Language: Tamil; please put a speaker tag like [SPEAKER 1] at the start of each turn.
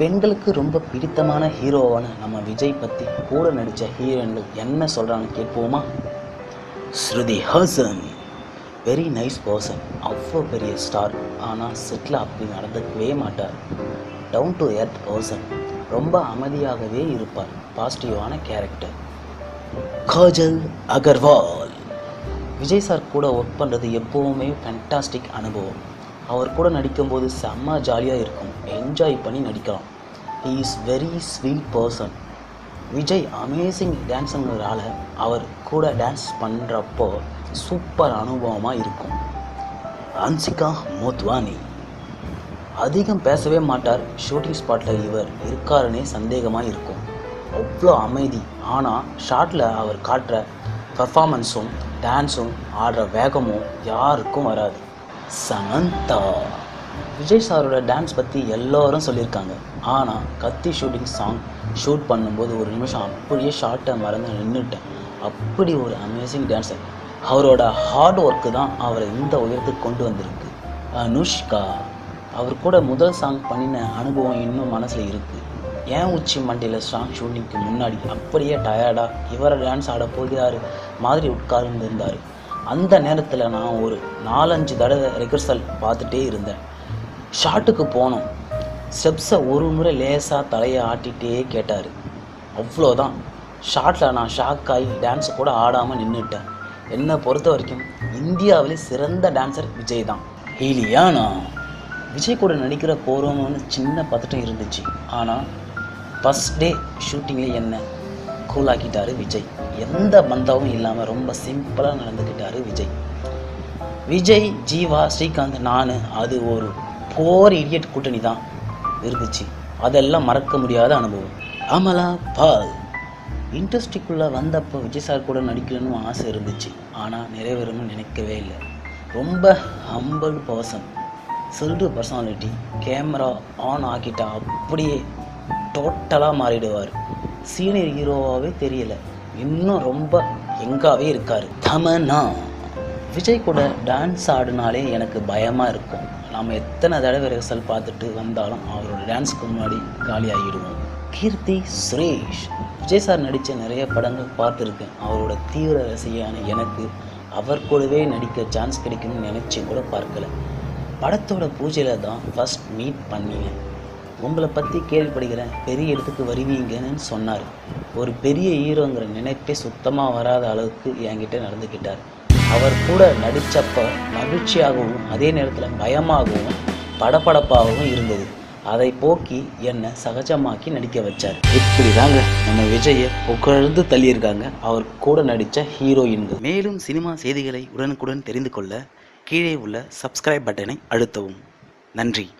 [SPEAKER 1] பெண்களுக்கு ரொம்ப பிடித்தமான ஹீரோவான நம்ம விஜய் பற்றி கூட நடித்த ஹீரோயின்கள் என்ன சொல்கிறான்னு கேட்போமா? Shruti Haasan very nice person அவ்வளோ பெரிய ஸ்டார் ஆனால் செட்டில் அப்படி நடந்துக்கவே மாட்டார். டவுன் டு எர்த் பர்சன் ரொம்ப அமைதியாகவே இருப்பார். பாசிட்டிவான கேரக்டர் காஜல் அகர்வால் விஜய் சார் கூட ஒர்க் பண்ணுறது எப்போவுமே ஃபேண்டாஸ்டிக் அனுபவம். அவர் கூட நடிக்கும்போது செம்ம ஜாலியாக இருக்கும். என்ஜாய் பண்ணி நடிக்கலாம். He is very sweet person Vijay amazing டான்ஸுங்கிறதால அவர் கூட டான்ஸ் பண்ணுறப்போ சூப்பர் அனுபவமாக இருக்கும். ஹன்சிகா மோத்வானி அதிகம் பேசவே மாட்டார். ஷூட்டிங் ஸ்பாட்டில் இவர் இருக்காருன்னே சந்தேகமாக இருக்கும். அவ்வளோ அமைதி. ஆனால் ஷாட்டில் அவர் காட்டுற பர்ஃபாமன்ஸும் டான்ஸும் ஆடுற வேகமும் யாருக்கும் வராது. சமந்தா. விஜய் சாரோட டான்ஸ் பற்றி எல்லோரும் சொல்லியிருக்காங்க. ஆனால் கத்தி ஷூட்டிங் சாங் ஷூட் பண்ணும்போது ஒரு நிமிஷம் அப்படியே ஷார்ட்டை மறந்து நின்றுட்டேன் அப்படி ஒரு அமேசிங் டான்ஸர் அவரோட ஹார்ட் ஒர்க்கு தான் அவரை இந்த உயரத்துக்கு கொண்டு வந்திருக்கு. அனுஷ்கா. அவர் கூட முதல் சாங் பண்ணின அனுபவம் இன்னும் மனசில் இருக்குது ஏன் உச்சி மண்டியில் சாங் ஷூட்டிங்க்கு முன்னாடி அப்படியே டயர்டாக இவரை டான்ஸ் ஆட போகிறாரு மாதிரி உட்கார்ந்து இருந்தார் அந்த நேரத்தில் நான் ஒரு நாலஞ்சு தடவை ரிகர்சல் பார்த்துட்டே இருந்தேன். ஷாட்டுக்கு போனோம். ஸ்டெப்ஸை ஒரு முறை லேசாக தலையை ஆட்டிகிட்டே கேட்டார். அவ்வளோதான் ஷாட்டில் நான் ஷாக் ஆகி டான்ஸ் கூட ஆடாமல் நின்றுட்டேன் என்னை பொறுத்த வரைக்கும் இந்தியாவிலே சிறந்த டான்ஸர் விஜய் தான். ஹீலியானா? விஜய் கூட நடிக்கிற போகிறோம்னு சின்ன பதட்டம் இருந்துச்சு. ஆனால் ஃபஸ்ட் டே ஷூட்டிங்கில் என்ன கூலாக்கிட்டாரு விஜய். எந்த பந்தாவும் இல்லாமல் ரொம்ப சிம்பிளாக நடந்துக்கிட்டாரு விஜய். விஜய் ஜீவா ஸ்ரீகாந்த் நான் அது ஒரு போர் இடியட் கூட்டணி தான் இருந்துச்சு. அதெல்லாம் மறக்க முடியாத அனுபவம். அமலா பால். இண்டஸ்ட்ரிக்குள்ளே வந்தப்போ விஜய் சார் கூட நடிக்கணும்னு ஆசை இருந்துச்சு. ஆனால் நிறைவேறணும்னு நினைக்கவே இல்லை. ரொம்ப humble person chilled personality camera on ஆக்கிட்டா அப்படியே டோட்டலாக மாறிடுவார். சீனியர் ஹீரோவாகவே தெரியல. இன்னும் ரொம்ப எங்காவே இருக்கார். தமனா விஜய் கூட டான்ஸ் ஆடினாலே எனக்கு பயமாக இருக்கும். நாம் எத்தனை தடவை ரிஹர்சல் பார்த்துட்டு வந்தாலும் அவரோட டான்ஸ்க்கு முன்னாடி காலி ஆகிடுவோம் கீர்த்தி சுரேஷ். விஜய் சார் நடித்த நிறைய படங்கள் பார்த்துருக்கேன். அவரோட தீவிர ரசிகையான எனக்கு அவர் கூடவே நடிக்க சான்ஸ் கிடைக்கும்னு நினச்சி கூட பார்க்கல. படத்தோட பூஜையில் தான் ஃபஸ்ட் மீட் பண்ணினேன் உங்களை பற்றி கேள்விப்படுகிறேன். பெரிய இடத்துக்கு வருவீங்கன்னு சொன்னார். ஒரு பெரிய ஹீரோங்கிற நினைப்பே சுத்தமாக வராத அளவுக்கு என்கிட்ட நடந்துக்கிட்டார் அவர் கூட நடித்தப்ப மகிழ்ச்சியாகவும் அதே நேரத்தில் பயமாகவும் படபடப்பாகவும் இருந்தது. அதை போக்கி என்னை சகஜமாக்கி நடிக்க வச்சார். இப்படி தாங்க நம்ம விஜயை புகழ்ந்து தள்ளியிருக்காங்க. அவர் கூட நடித்த ஹீரோயின்கள். மேலும் சினிமா செய்திகளை உடனுக்குடன் தெரிந்து கொள்ள கீழே உள்ள சப்ஸ்கிரைப் பட்டனை அழுத்தவும். நன்றி.